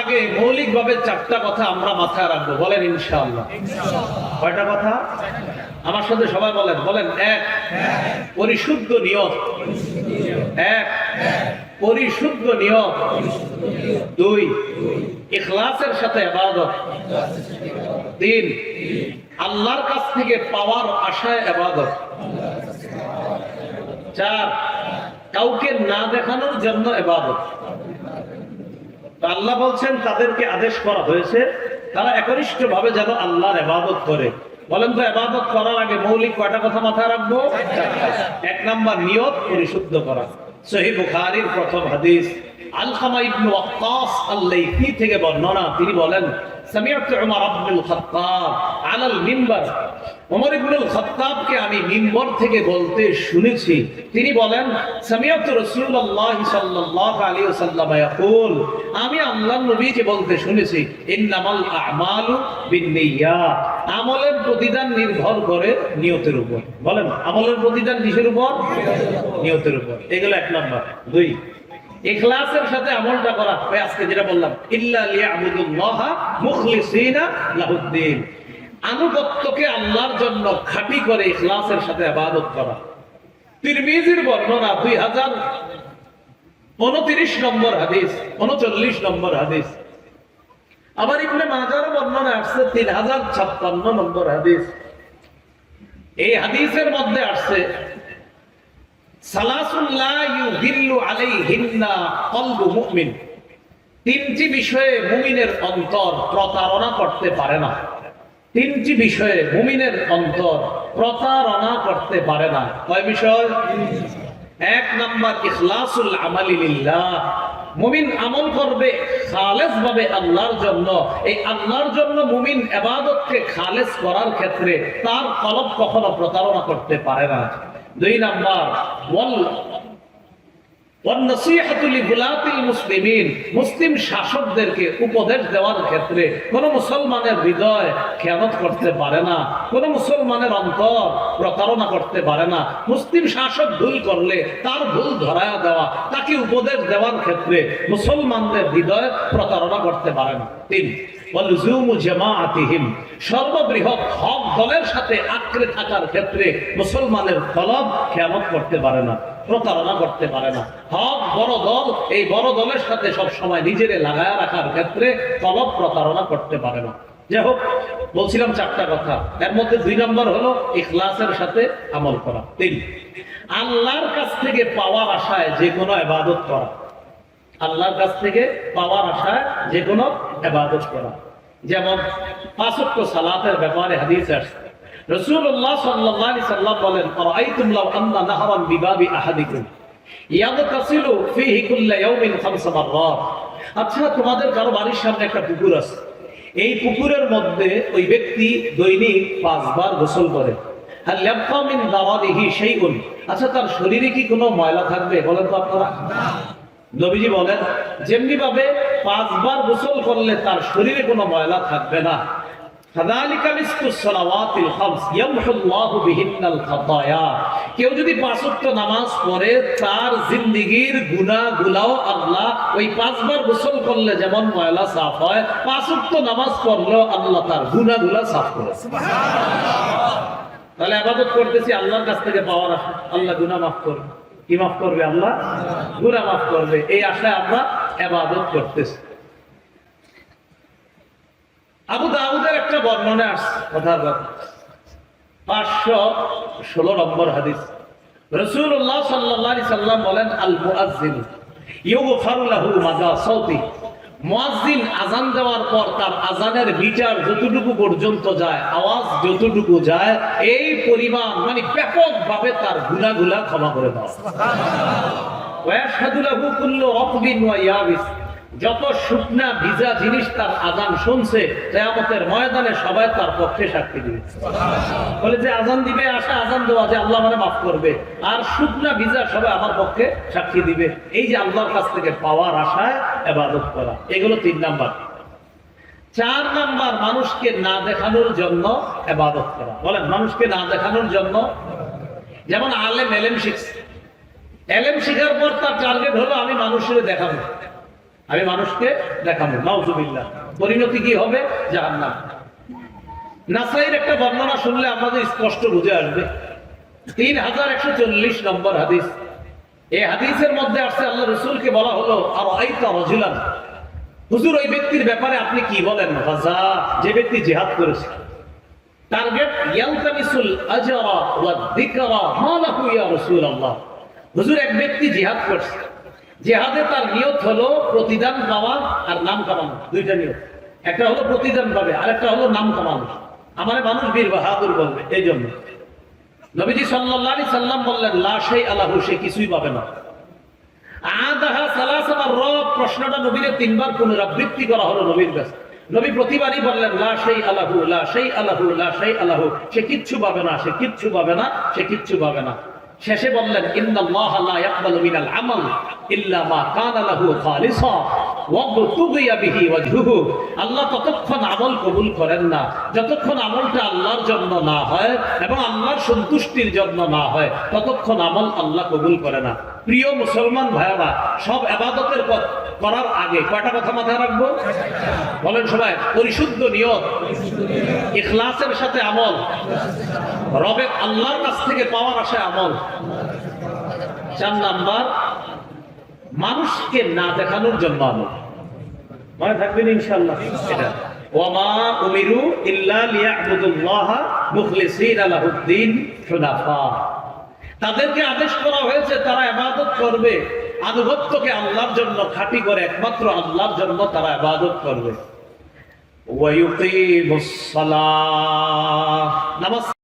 আগে মৌলিক ভাবে চারটা কথা আমরা মাথায় রাখব। বলেন ইনশাআল্লাহ। কয়টা কথা? আমার সাথে সবাই বলেন। বলেন, এক, পরিশুদ্ধ নিয়ত। এক, পরিশুদ্ধ নিয়ত। দুই, ইখলাসের সাথে আবাদত তিন, আল্লাহর কাছ থেকে পাওয়ার আশায় আবাদত চার, কাউকে না দেখানোর জন্য এবাদত তো আল্লাহ বলছেন, তাদেরকে আদেশ করা হয়েছে, তারা একনিষ্ঠ ভাবে যেন আল্লাহর এবাদত করে। বলেন তো এবাদত করার আগে মৌলিক কয়টা কথা মাথায় রাখব? এক নম্বর, নিয়ত পরিশুদ্ধ করা। সহি বুখারির প্রথম হাদিস, আলকামা ইবনু ওয়াক্কাস আল্লাহ কি থেকে বর্ণনা। তিনি বলেন সামিয়াত উমর আব্দুল খাত্তাব আলাল মিম্বার। ওমর ইবনুল আমি মিম্বর থেকে বলতে শুনেছি। তিনি বলেন, সামিআতু রাসূলুল্লাহ সাল্লাল্লাহু আলাইহি ওয়াসাল্লাম ইয়াকুল, আমি আল্লাহর নবীকে বলতে শুনেছি, ইন্নামাল আমালু বিন্নিয়াত। আমলের প্রতিদান নির্ভর করে নিয়তের উপর। বলেন, আমলের প্রতিদান কিসের উপর? নিয়তের উপর। এগুলো এক নাম্বার। দুই, ইখলাসের সাথে আমলটা করা। আজকে যেটা বললাম, ইল্লা লিয়াবুদুল্লাহ মুখলিসিনা লাহুদ্দিন। আনুগত্যকে আল্লাহর জন্য খাঁটি করে ইখলাসের সাথে ইবাদত করা। তিরমিজির বর্ণনা দুই হাজার উনত্রিশ নম্বর হাদিস, উনচল্লিশ নম্বর হাদিস। আবার ইবনে মাজার বর্ণনা আসছে তিন হাজার ছাপ্পান্ন নম্বর হাদিস। এই হাদিসের মধ্যে আসছে তিনটি বিষয়ে মুমিনের অন্তর প্রতারণা করতে পারে না। তিনটি বিষয়ে মুমিনের অন্তর প্রতারণা করতে পারে না। কয় বিষয়? এক নাম্বার, ইখলাসুল আমালি লিল্লাহ। মুমিন আমল করবে খালেস ভাবে আল্লাহর জন্য। এই আল্লাহর জন্য মুমিন এবাদতকে খালেস করার ক্ষেত্রে তার কলব কখনো প্রতারণা করতে পারে না। দুই নাম্বার মুসলিম শাসকদেরকে উপদেশ দেওয়ার ক্ষেত্রে কোন মুসলমানের হৃদয় খেয়ানত করতে পারে না, কোন মুসলমানের অন্তর প্রতারণা করতে পারে না। মুসলিম শাসক ভুল করলে, তার ভুল ধরায়া দেওয়া, তাকে উপদেশ দেওয়ার ক্ষেত্রে মুসলমানদের হৃদয় প্রতারণা করতে পারে না। তিন সর্ববৃহৎ হক দলের সাথে আঁকড়ে থাকার ক্ষেত্রে মুসলমানের কলব খেয়ামত করতে পারে না। প্রতারণা করতে পারে না। হক বড় দল, এই বড় দলের সাথে সব সময় নিজেরে লাগায় রাখার ক্ষেত্রে কলব প্রতারণা করতে পারে না। যাই হোক, বলছিলাম চারটা কথা। এর মধ্যে দুই নম্বর হলো ইখলাসের সাথে আমল করা। তিন, আল্লাহর কাছ থেকে পাওয়ার আশায় যে কোনো ইবাদত করা। আল্লাহর কাছ থেকে পাওয়ার আশায় যে কোনো এবাদত করা। যেমন পাঁচক্য সালাতের ব্যাপারে হাদিস আসছে। রসুল্লাহ সাল্লাল্লাহু আলাইহি সাল্লাম বলেন আরাইতুম লাউ আন্না নাহরান বিবাবি আহাদিকুম। ইয়াগতাসিলু ফীহি কুল্লা ইয়াউমিন খামসা মাররাত। আচ্ছা তোমাদের কারও বাড়ির সামনে একটা পুকুর আছে। এই পুকুরের মধ্যে ওই ব্যক্তি দৈনিক পাঁচবার গোসল করে। আর ল্যাপকা মিন দাওয়াদিহি শাইউন। আচ্ছা তার শরীরে কি কোনো ময়লা থাকবে? বলেন তো আপনারা। নবীজি বলেন যেমনি ভাবে পাঁচবার গোসল করলে তার শরীরে কোনো ময়লা থাকবে না। কেউ যদি পাঁচ নামাজ পড়ে, তার জিন্দিগির গুনাহগুলাও আল্লাহ ওই পাঁচবার গোসল করলে যেমন ময়লা সাফ হয়, পাঁচ নামাজ পড়লেও আল্লাহ তার গুনাহগুলা সাফ করে তাহলে আবাদত করতেছি আল্লাহর কাছ থেকে পাওয়ার আশা। আল্লাহ গুনাহ মাফ করবে। কি মাফ করবে আল্লাহ? গুনাহ মাফ করবে। এই আশায় আমরা আবাদত করতেছি। আবু দাউদের একটা বর্ণনা আসছে। কথা পাঁচশো ষোলো নম্বর হাদিস। রসুল্লাহ সাল্লাহ সাল্লাম বলেন আল মুআজ্জিন ইউগফারু মাজা আজান দেওয়ার পর তার আজানের বিচার যতটুকু পর্যন্ত যায়, আওয়াজ যতটুকু যায়, এই পরিমাণ মানে ব্যাপকভাবে তার গুনাহগুলা ক্ষমা করে দেওয়া লাহু কুল্লু ওয়া ইয়াবিস। যত শুকনা ভিজা জিনিস তার আজান শুনছে, কেয়ামতের ময়দানে সবাই তার পক্ষে সাক্ষী দিবে। বলে যে আজান দিবে আসে আজান দেওয়া যে আল্লাহ মানে মাফ করবে। আর শুকনা ভিজা সবাই আমার পক্ষে সাক্ষী দিবে। এই যে আল্লাহর কাছ থেকে পাওয়ার আশায় এবাদত করা, এগুলো তিন নাম্বার। চার নাম্বার, মানুষকে না দেখানোর জন্য এবাদত করা। বলেন, মানুষকে না দেখানোর জন্য। যেমন আলেম, এলেম শিখছে। এলেম শিখার পর তার টার্গেট হলো, আমি মানুষের দেখাবো। আমি মানুষকে দেখাবো। নাউজুবিল্লাহ। পরিণতি কি হবে? জাহান্নাম। নাসাইয়ের একটা বর্ণনা শুনলে আমাদের স্পষ্ট বুঝে আসবে। তিন হাজার একশো চল্লিশ নম্বর হাদিস। এই হাদিসের মধ্যে আসছে, আল্লাহ রসুলকে বলা হলো আর আইতা রজুলান। হুজুর, ওই ব্যক্তির ব্যাপারে আপনি কি বলেন? গাজা যে ব্যক্তি জেহাদ করেছে। টার্গেট, ইয়ালতামিসুল আজরা ওয়া যিকরা মা ইয়া রাসূলুল্লাহ। হুজুর, এক ব্যক্তি জিহাদ করছে। জিহাদে তার নিয়ত হলো প্রতিদান পাওয়া আর নাম কামানো, দুইটা নিয়ত। একটা হলো প্রতিদান পাবে আর একটা হলো নাম কামানো। আমার মানুষ বীর বাহাদুর বলবে, এই জন্য। নবীজি সাল্লাল্লাহু সাল্লাম বললেন, লা শাই আলাহু সে কিছুই পাবে না। আদাহা সালাসাবার রব, প্রশ্নটা নবীর তিনবার পুনরাবৃত্তি করা হলো নবীর কাছে। নবী প্রতিবারই বললেন, লা সেই আলাহু লা সেই আলাহু লা সেই আলাহু সে কিচ্ছু পাবে না, সে কিচ্ছু পাবে না, সে কিচ্ছু পাবে না। শেষে বললেন, ইন্নাল্লাহ লা ইয়াকবালু মিনাল আমাল ইল্লা মা কানা লাহু খালিসা আল্লাহ ততক্ষণ আমল কবুল করেন না। যতক্ষণ আমলটা আল্লাহর জন্য না হয় এবং আল্লাহর সন্তুষ্টির জন্য না হয়, ততক্ষণ আমল আল্লাহ কবুল করে না। প্রিয় মুসলমান ভাইরা সব আবাদতের পথ করার আগে কয়টা কথা মাথায় রাখব? বলেন সবাই, পরিশুদ্ধ নিয়ত, ইখলাসের সাথে আমল। রবে আল্লাহর কাছ থেকে পাওয়ার আশায় আমল। চার নাম্বার, মানুষকে না দেখানোর জন্য আমল। মনে থাকবেন ইনশাআল্লাহ? এটা। তাদেরকে আদেশ করা হয়েছে, তারা ইবাদত করবে। আনুগত্যকে আল্লাহর জন্য খাঁটি করে, একমাত্র আল্লাহর জন্য তারা ইবাদত করবে।